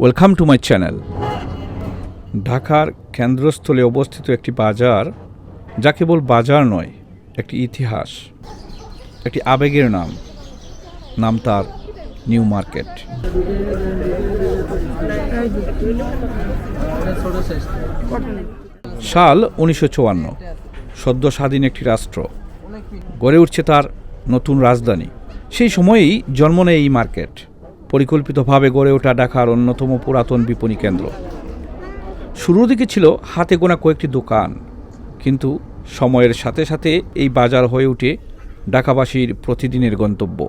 Welcome to my channel ঢাকার কেন্দ্রস্থলে অবস্থিত একটি বাজার, যা কেবল বাজার নয়, একটি ইতিহাস, একটি আবেগের নাম। নাম তার নিউ মার্কেট সাল উনিশশো চুয়ান্ন, সদ্য স্বাধীন একটি রাষ্ট্র। গড়ে উঠছে তার নতুন রাজধানী। সেই সময়েই জন্ম নেয় এই মার্কেট। পরিকল্পিতভাবে গড়ে ওঠা ঢাকার অন্যতম পুরাতন বিপণী কেন্দ্র। শুরুর দিকে ছিল হাতে গোনা কয়েকটি দোকান, কিন্তু সময়ের সাথে সাথে এই বাজার হয়ে ওঠে ঢাকাবাসীর প্রতিদিনের গন্তব্য।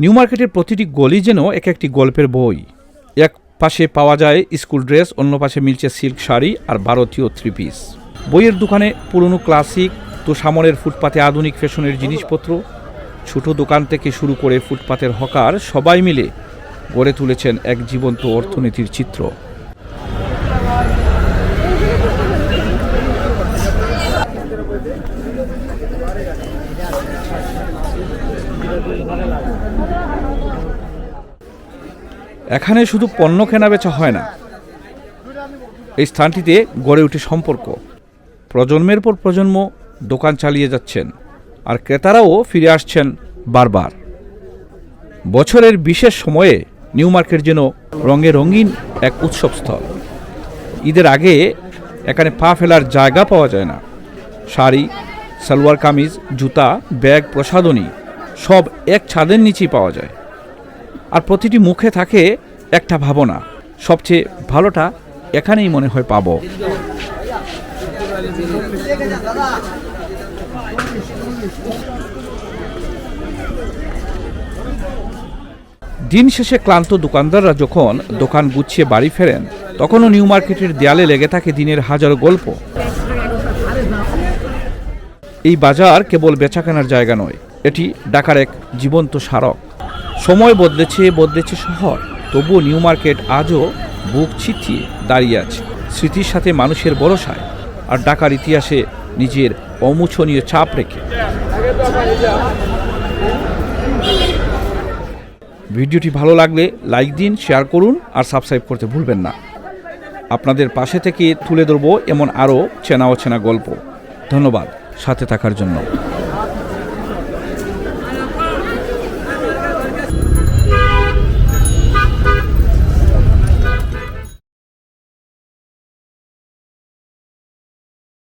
নিউ মার্কেটের প্রতিটি গলি যেন এক একটি গল্পের বই। এক পাশে পাওয়া যায় স্কুল ড্রেস, অন্য পাশে মিলছে সিল্ক শাড়ি আর ভারতীয় থ্রি পিস। বইয়ের দোকানে পুরনো ক্লাসিক তো সামনের ফুটপাতে আধুনিক ফ্যাশনের জিনিসপত্র, ছোট দোকান থেকে শুরু করে ফুটপাতের হকার, সবাই মিলে গড়ে তুলেছেন এক জীবন্ত অর্থনীতির চিত্র। এখানে শুধু পণ্য কেনা বেচা হয় না, এই স্থানটিতে গড়ে ওঠে সম্পর্ক। প্রজন্মের পর প্রজন্ম দোকান চালিয়ে যাচ্ছেন আর ক্রেতারাও ফিরে আসছেন বারবার। বছরের বিশেষ সময়ে নিউ মার্কেট যেন রঙে রঙিন এক উৎসবস্থল ঈদের আগে এখানে পা ফেলার জায়গা পাওয়া যায় না। শাড়ি, সালোয়ার কামিজ, জুতা, ব্যাগ, প্রসাধনী সব এক ছাদের নিচেই পাওয়া যায়। আর প্রতিটি মুখে থাকে একটা ভাবনা, সবচেয়ে ভালোটা এখানেই মনে হয় পাবো। দিন শেষে ক্লান্ত দোকানদাররা যখন দোকান গুছিয়ে বাড়ি ফেরেন, তখনও নিউ মার্কেটের দেয়ালে লেগে থাকে দিনের হাজারো গল্প। এই বাজার কেবল বেচাকেনার জায়গা নয়, এটি ঢাকার এক জীবন্ত স্মারক। সময় বদলেছে বদলেছে শহর, তবুও নিউ মার্কেট আজও বুক ছিটিয়ে দাঁড়িয়ে আছে। স্মৃতির সাথে মানুষের ভরসায় আর ডাকার ইতিহাসে নিজের অমুছনীয় ছাপ রেখে। ভিডিওটি ভালো লাগলে লাইক দিন, শেয়ার করুন আর সাবস্ক্রাইব করতে ভুলবেন না। আপনাদের পাশে থেকে তুলে ধরবো এমন আরও চেনা অচেনা গল্প। ধন্যবাদ, সাথে থাকার জন্য।